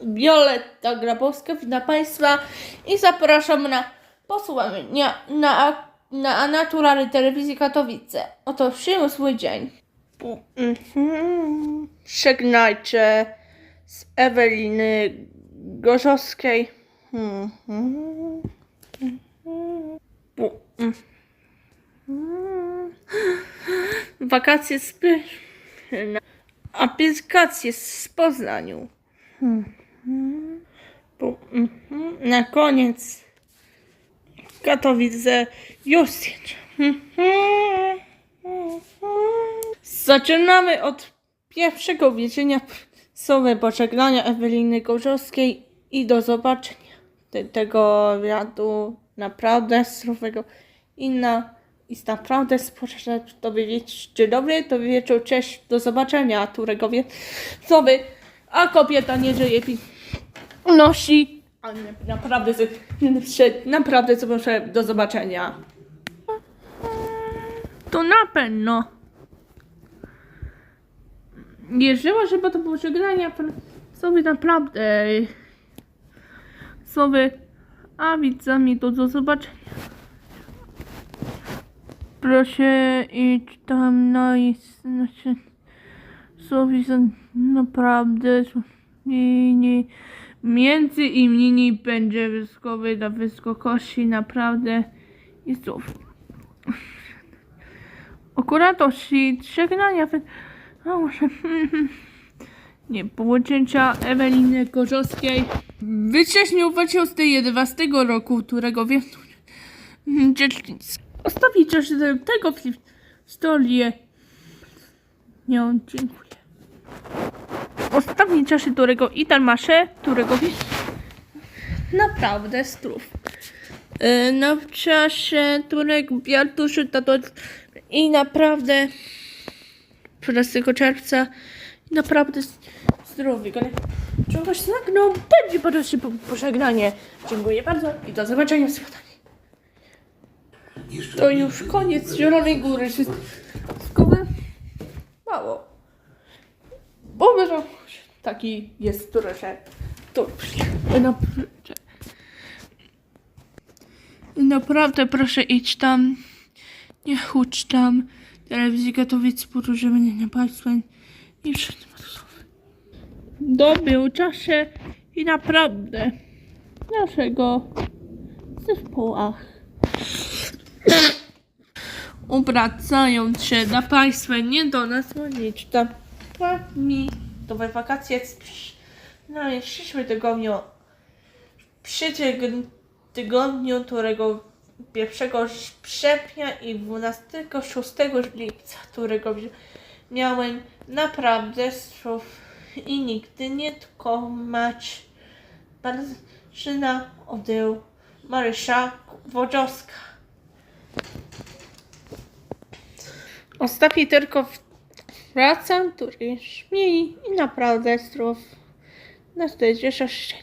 Wioletta Grabowska, witam Państwa i zapraszam na posłuchanie na, na Naturalnej Telewizji Katowice. Oto przyjmę swój dzień. Mhm. Żegnajcie z Eweliny Gorzowskiej. Mhm. Mhm. Wakacje z Pyszna. Aplikacje z Poznaniu. Mhm. Na koniec. Katowice Justić. Zaczynamy od pierwszego więzienia. Słowy pożegnania Eweliny Gorzowskiej i do zobaczenia. Te, tego wiadu naprawdę zdrowego. I na i naprawdę spoczę to wiedzieć dzień dobry, to wieczór, cześć, do zobaczenia, którego wie co by, a kobieta nie żyje nosi, ale nie, naprawdę naprawdę co proszę, do zobaczenia. To na pewno. Wierzyła, że po to pożegnania sobie naprawdę sobie a widzami to do zobaczenia. Proszę idź tam na znaczy sobie naprawdę nie, nie, między innymi będzie wyskowy dla wysokości naprawdę i słów. Okuratości żegnania wy... A może... Nie, połączenia Eweliny Gorzowskiej. Wycześnił z tej 11 roku, którego wiem... Dzielnic. Ostatni czas do tego w stolię. Nie, dziękuję. Ostatni czas, którego Itan Masze, którego. Naprawdę strów. Yy, No w czasie, którego Biartuszy tato i naprawdę 13 czerwca naprawdę zdrowy, ale czegoś zagnął, będzie po prostu po- pożegnanie. Dziękuję bardzo i do zobaczenia w spotkaniu. To już koniec Zielonej Góry. Wszystko mało. Bo taki jest trochę to naprawdę. Proszę idź tam. Nie chudź tam. Telewizji Katowic poróżenia państwem i wszystkim Dobył czasie i naprawdę naszego zespołach obracają się na państwa, nie do nas, bo nic tam. Mi to we wakacje no i w przyszłym tygodniu przy tyg- tygodniu, którego 1 sierpnia i 12, 6 lipca, którego miałem naprawdę strów i nigdy nie tylko mać Barzyna Odeł Marysia Wodzowska. Ostatni tylko w- wracam, który i naprawdę zdrów. Na stecie szczęścia.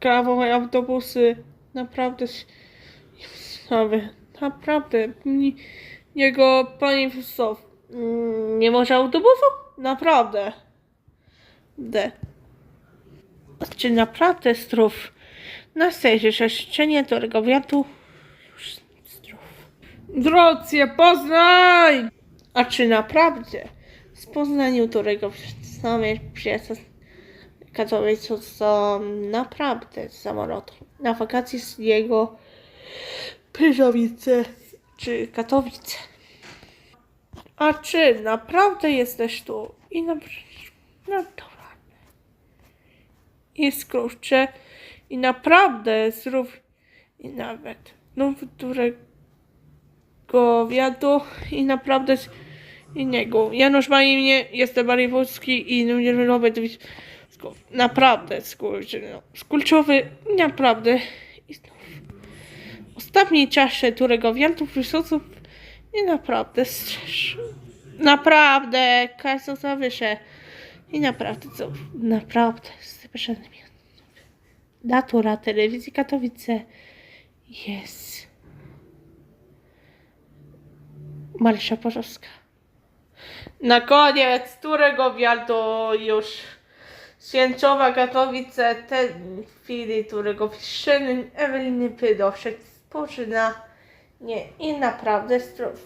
Kawowe autobusy naprawdę słabe. Naprawdę. Jego pani Fusow. Mm, Nie może autobusu? Naprawdę. D. Czy naprawdę zdrów? Na którego wiatru już zdrów. Drodzy, Poznań! A czy naprawdę z Poznaniu, którego same przez Katowice są naprawdę samoloty. Na wakacje z jego Pyżowice czy Katowice. A czy naprawdę jesteś tu i naprawdę, naprawdę i skrócie i naprawdę zrób i nawet no którego wiadu i naprawdę z innego. Janusz ma imię, jestem Mariwowski i nie lubię naprawdę skurczy, no, skurczowy, naprawdę i znów. Ostatni czasie, którego wiatru wysoców i naprawdę strzeż. Naprawdę, każdy zawysze. I naprawdę, co, naprawdę, straszny Natura telewizji Katowice jest Marysia Porzowska. Na koniec, którego wiatru już Święczowa, Katowice, ten chwili, którego wyszedł Eweliny Pydo, spoczyna nie i naprawdę zdrowy.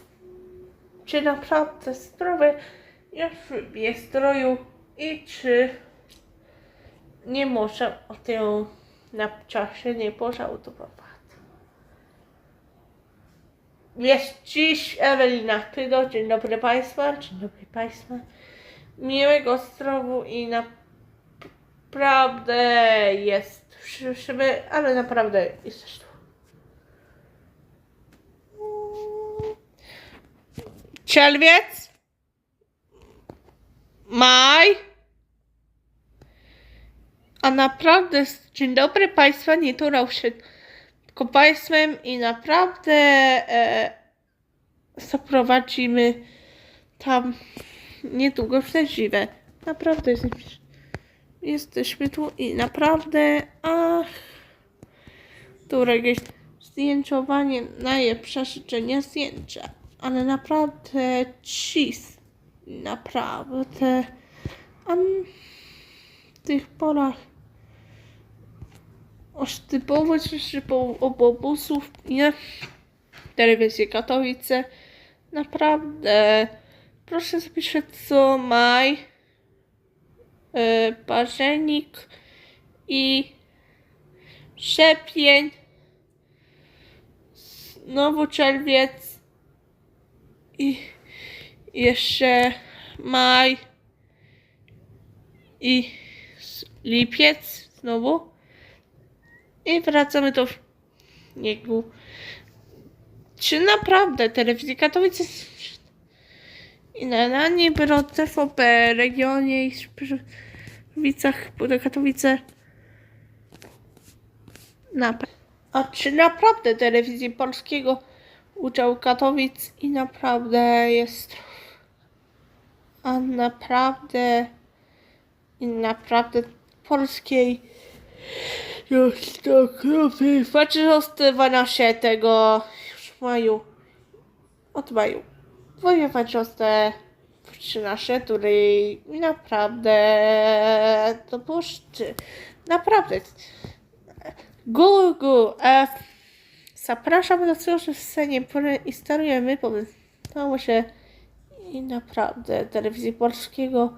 Czy naprawdę zdrowy już w stroju i czy nie może o tym na czasie nie pożałować. Jest dziś Ewelina Pydo. Dzień dobry Państwa. Dzień dobry Państwa. Miłego zdrowu i naprawdę jest szyby, ale naprawdę jest tu. Czerwiec. Maj. A naprawdę, dzień dobry Państwa, nie turał się tylko Państwem i naprawdę e, zaprowadzimy tam niedługo szczęśliwe. Naprawdę jesteśmy, tu i naprawdę, ach, któregoś zdjęciowanie najlepsze życzenia zdjęcia, ale naprawdę cis, naprawdę, a w tych porach osztypować szybą obobusów i telewizję Katowice. Naprawdę, proszę zapiszę co maj, yy, październik i sierpień, znowu czerwiec i jeszcze maj i lipiec znowu. I wracamy do niegu. Czy naprawdę telewizja Katowice i na Byro TVP regionie i Szpyrowicach do Katowice A czy naprawdę telewizji polskiego udział Katowic i naprawdę jest a naprawdę i naprawdę polskiej już to kropy. Wykorzystywana się tego już w maju. Od maju. Wojewodzie w 13, której naprawdę to było. Naprawdę. Google F. Zapraszam do służby w scenie i starujemy, powstało się i naprawdę telewizji polskiego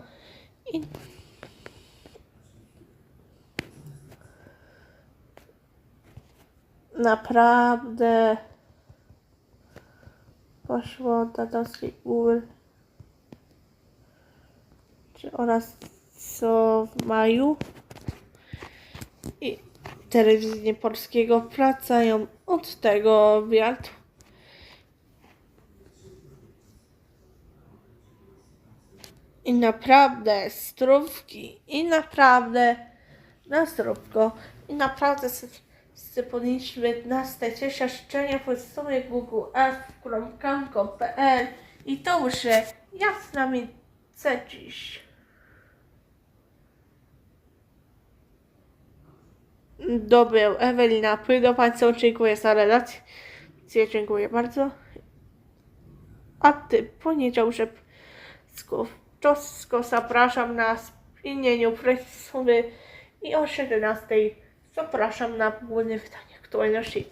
i naprawdę poszło do dosyć. Czy oraz co w maju i telewizję polskiego wracają od tego wiatru. I naprawdę zdrówki, i naprawdę na zdrówko, i naprawdę s- powinniśmy na stecie życzenia po stronie Google f.com.pl i to już ja z nami chcę dziś. Dobry, Ewelina Prydo, Państwu dziękuję za relację, dziękuję bardzo. A Ty, poniedział, że Czosko zapraszam na imieniu presowy i o 17 zapraszam na główne pytania aktualności.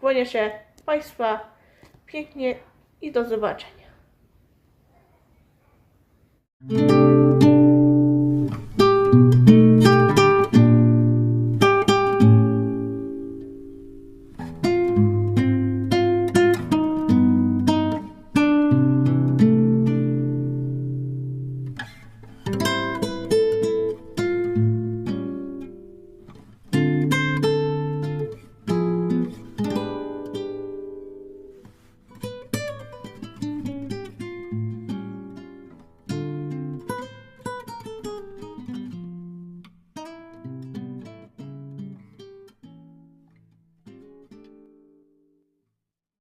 Kłanię się Państwa pięknie i do zobaczenia.